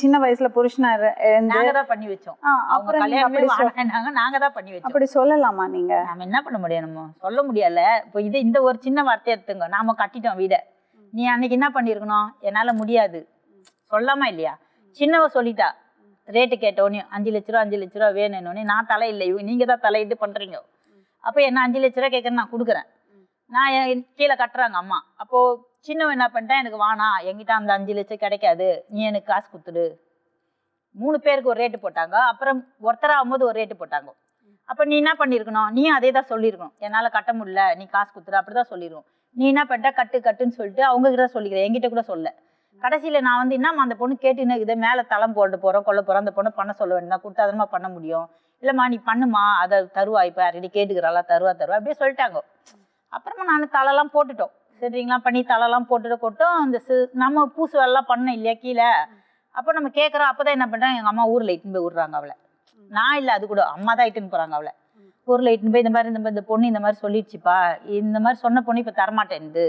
சின்ன வயசுல புருஷனா இரு- இருந்து நாங்க தான் பண்ணி வச்சோம். அப்புறம் நீங்க கல்யாணமே வாங்கினாங்க நாங்க தான் பண்ணி வச்சோம். அப்படி சொல்லலாமா நீங்க? நாம என்ன பண்ண முடியும் நம்ம சொல்ல முடியல. இப்போ இது இந்த ஒரு சின்ன வார்த்தை எடுத்துங்க. நாம கட்டிட்டோம் வீட. நீ அன்னைக்கு என்ன பண்ணிருக்கணும்? என்னால முடியாது. சொல்லாமா இல்லையா? சின்னவ சொல்லிட்டா. ரேட்டு கேட்டோன்னே அஞ்சு லட்ச ரூபா அஞ்சு லட்ச ரூபா வேணும்னே நான் தலை இல்லை. இவங்க நீங்க தான் தலையிட்டு பண்றீங்க. அப்போ என்ன அஞ்சு லட்ச ரூபா கேட்கறேன் நான் கொடுக்குறேன். நான் கீழே கட்டுறாங்க அம்மா. அப்போ சின்னவன் என்ன பண்ணிட்டேன் எனக்கு வானா என்கிட்ட அந்த அஞ்சு லட்சம் கிடைக்காது நீ எனக்கு காசு கொடுத்துடு மூணு பேருக்கு ஒரு ரேட்டு போட்டாங்க. அப்புறம் ஒருத்தர் ஆகும்போது ஒரு ரேட்டு போட்டாங்க. அப்போ நீ என்ன பண்ணியிருக்கணும் நீ அதே தான் சொல்லியிருக்கணும் என்னால் கட்ட முடியல நீ காசு கொடுத்துரு அப்படி தான் சொல்லிடுவோம் நீ என்ன பண்ணிட்ட கட்டு கட்டுன்னு சொல்லிட்டு அவங்க கிட்ட சொல்லிக்கிறேன். என்கிட்ட கூட சொல்ல கடைசியில் நான் வந்து என்னம்மா அந்த பொண்ணு கேட்டுன்னு இதை மேலே தளம் போட்டு போகிறோம் கொல்ல போகிறோம் அந்த பொண்ணை பண்ண சொல்ல வேண்டாம் கொடுத்தாதனமா பண்ண முடியும். இல்லைம்மா நீ பண்ணுமா அதை தருவா இப்போ யார்கிட்ட கேட்டுக்கிறாளா தருவா தருவா அப்படியே சொல்லிட்டாங்க. அப்புறமா நான் தலைலாம் போட்டுட்டோம். சரிங்களா பண்ணி தலைலாம் போட்டுட்டு கொட்டும் அந்த சி- நம்ம பூசு வேலைலாம் பண்ணோம் இல்லையா கீழே. அப்போ நம்ம கேட்குறோம் அப்போ தான் என்ன பண்ணுறாங்க எங்கள் அம்மா ஊரில் இட்டுன்னு போய் விட்றாங்க அவளை. நான் இல்லை அது கூட அம்மா தான் இட்டுன்னு போகிறாங்க அவளை. ஊரில் இட்டுன்னு போய் இந்த மாதிரி இந்த மாதிரி இந்த பொண்ணு இந்த மாதிரி சொல்லிடுச்சுப்பா. இந்த மாதிரி சொன்ன பொண்ணு இப்போ தரமாட்டேன்து